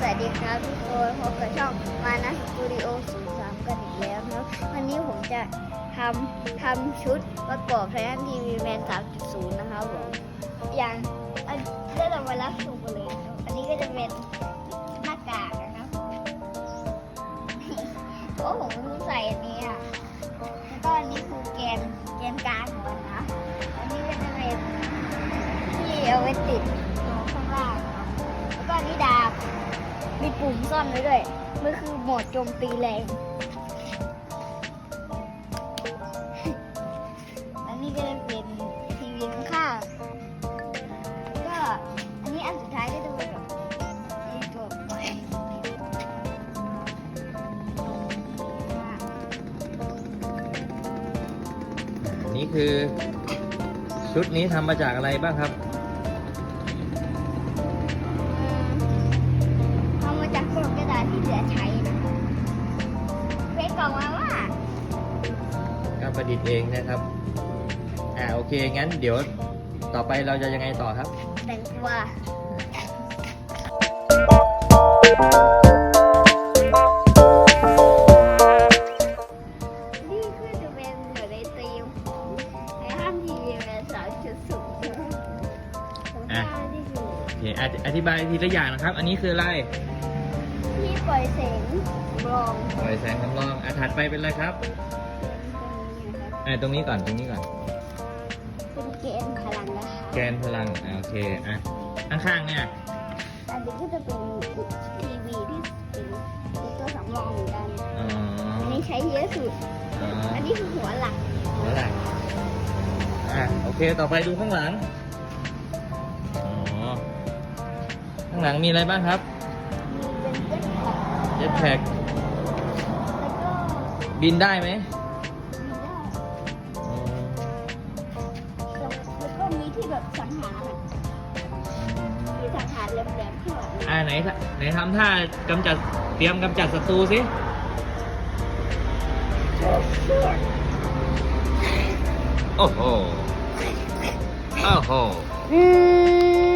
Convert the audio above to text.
สวัสดีครับทุกคนพบกับช่องมานะสตูดิโอศูนย์สามกันอีกแล้วนะครับ วันนี้ผมจะทำทำชุดประกอบไททันทีวีแมน3.0นะครับผมอย่างอันก็จะมารับชมกันเลย อันนี้ก็จะเป็นหน้ากากนะครับโอ้ผมเพิ่งใส่อันนี้อะแล้วก็อันนี้คือแกนแกนกลางของมันนะ อันนี้ก็จะเป็นที่เอาไว้ติด มีปุ่มซ่อนไว้ด้วยมันคือโหมดโจมตีแรง อันนี้ก็จะเป็นทีวีข้างก็อันนี้อันสุดท้ายก็จะเป็นแบบนี่ตัวใหม่อันนี้คือชุดนี้ทำมาจากอะไรบ้างครับ เป็นกล่องมาว่า ก็ประดิษฐ์เองนะครับ อ่าโอเคงั้นเดี๋ยวต่อไปเราจะยังไงต่อครับ แต่งตัวนี่คือจะเป็นเหมือนในตีมของไททันทีวีแมนสามจุดศูนย์ของอะข้าที่อยู่โอเคอธิอธิบายทีละอย่างนะครับ อันนี้คืออะไรที่ ปล่อยเสียงรองปล่อยแสงสำรองอะถัดไปเป็นอะไรครับเป็นตรงนี้นะครับอ่าตรงนี้ก่อนตรงนี้ก่อน เป็นเกณฑ์พลังนะคะแกนพลังอ่าโอเคอะข้างๆเนี่ยอันนี้ก็จะเป็นทีวีที่เป็นตัวสำรองเหมือนกันอ๋ออันนี้ใช้เยอะสุดอ๋ออันนี้คือหัวหลักหัวหลักอะโอเคต่อไปดูข้างหลังอ๋อข้างหลังมีอะไรบ้างครับมีเป็น เจ็ตแพ็คเจ็ตแพ็กแล้วก็บินได้ไหมมีได้อ๋อแล้วก็มีที่แบบสังหารอะที่สังหารแหลมๆข้างหลังอ่าไหนทไหนทำท่ากำจัดเตรียมกำจัดศัตรูสิโอ้โหโอ้โห อืม